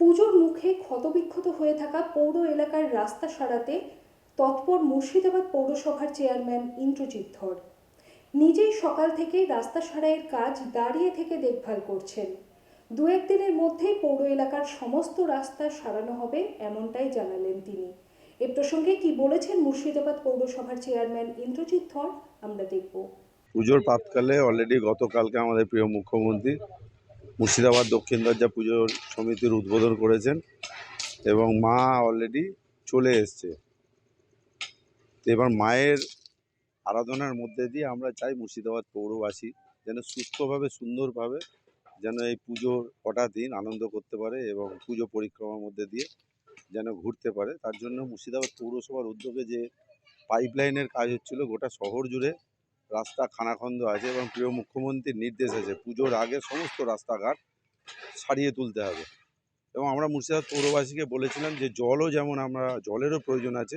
পুজোর মুখে ক্ষতবিক্ষত হয়ে থাকা পৌর এলাকার রাস্তা সারাতে তৎপর মুর্শিদাবাদ পৌরসভার চেয়ারম্যান ইন্দ্রজিৎ ধর। নিজেই সকাল থেকেই রাস্তা সারাইয়ের কাজ দাঁড়িয়ে থেকে দেখভাল করছেন। দু একদিনের মধ্যেই পৌর এলাকার সমস্ত রাস্তা সারানো হবে এমনটাই জানালেন তিনি। এ প্রসঙ্গে কি বলেছেন মুর্শিদাবাদ পৌরসভার চেয়ারম্যান ইন্দ্রজিৎ ধর, আমরা দেখব। পুজোর প্রাতকালে অলরেডি গতকালকে আমাদের প্রিয় মুখ্যমন্ত্রী মুর্শিদাবাদ, দক্ষিণ দরজা পুজোর সমিতির উদ্বোধন করেছেন এবং মা অলরেডি চলে এসছে। এবার মায়ের আরাধনার মধ্যে দিয়ে আমরা চাই মুর্শিদাবাদ পৌরবাসী যেন সুস্থভাবে, সুন্দরভাবে যেন এই পুজোর কটা দিন আনন্দ করতে পারে এবং পুজো পরিক্রমার মধ্যে দিয়ে যেন ঘুরতে পারে। তার জন্য মুর্শিদাবাদ পৌরসভার উদ্যোগে যে পাইপলাইনের কাজ হচ্ছিল গোটা শহর জুড়ে রাস্তা খানাখন্দ আছে এবং প্রিয় মুখ্যমন্ত্রীর নির্দেশ আছে। পুজোর আগে সমস্ত রাস্তাঘাট সারিয়ে তুলতে হবে। এবং আমরা মুর্শিদাবাদ পৌরবাসীকে বলেছিলাম যে জলও যেমন আমরা, জলেরও প্রয়োজন আছে,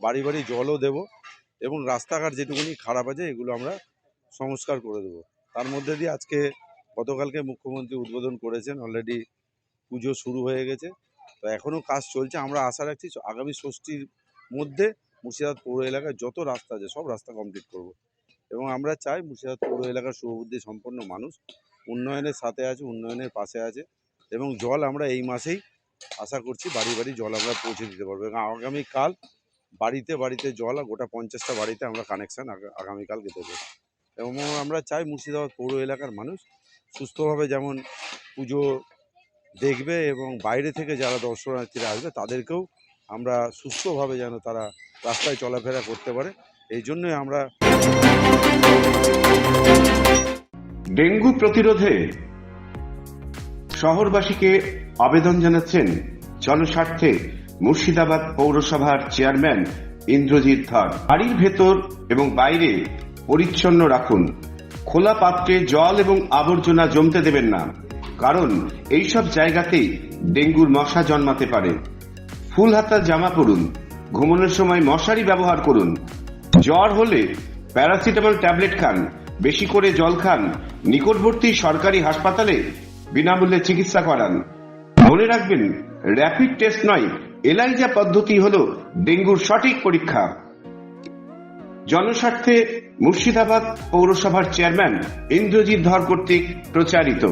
বাড়ি বাড়ি জলও দেব এবং রাস্তাঘাট যেটুকুনি খারাপ আছে এগুলো আমরা সংস্কার করে দেবো। তার মধ্যে দিয়ে আজকে গতকালকে মুখ্যমন্ত্রী উদ্বোধন করেছেন অলরেডি পুজো শুরু হয়ে গেছে। তো এখনও কাজ চলছে, আমরা আশা রাখছি আগামী ষষ্ঠীর মধ্যে মুর্শিদাবাদ পৌর এলাকায় যত রাস্তা আছে সব রাস্তা কমপ্লিট করব। এবং আমরা চাই মুর্শিদাবাদ পৌর এলাকার শুভবুদ্ধি সম্পন্ন মানুষ উন্নয়নের সাথে আছে, উন্নয়নের পাশে আছে এবং জল আমরা এই মাসেই আশা করছি বাড়ি বাড়ি জল আমরা পৌঁছে দিতে পারব এবং আগামীকাল বাড়িতে বাড়িতে জল গোটা পঞ্চাশটা বাড়িতে আমরা কানেকশান আগামীকাল দিতে দেবো এবং আমরা চাই মুর্শিদাবাদ পৌর এলাকার মানুষ সুস্থভাবে যেমন পুজো দেখবে এবং বাইরে থেকে যারা দর্শনার্থীরা আসবে তাদেরকেও আমরা সুস্থভাবে যেন তারা রাস্তায় চলাফেরা করতে পারে। এই জন্যই আমরা ডেঙ্গু প্রতিরোধে শহরবাসীকে আবেদন জানাচ্ছেন জনস্বার্থে মুর্শিদাবাদ পৌরসভার চেয়ারম্যান ইন্দ্রজিৎ ধর। বাড়ির ভেতর এবং বাইরে পরিচ্ছন্ন রাখুন। খোলা পাত্রে জল এবং আবর্জনা জমতে দেবেন না। কারণ এইসব জায়গাতেই ডেঙ্গুর মশা জন্মাতে পারে। ফুল হাতা জামা পরুন। ঘুমানোর সময় মশারি ব্যবহার করুন। জ্বর হলে প্যারাসিটামল ট্যাবলেট খান, বেশি করে জল খান, নিকটবর্তী সরকারি হাসপাতালে বিনামূল্যে চিকিৎসা করান। মনে রাখবেন র্যাপিড টেস্ট নয় এলাইজা পদ্ধতি হল ডেঙ্গুর সঠিক পরীক্ষা। জনস্বার্থে মুর্শিদাবাদ পৌরসভার চেয়ারম্যান ইন্দ্রজিৎ ধর কর্তৃক প্রচারিত।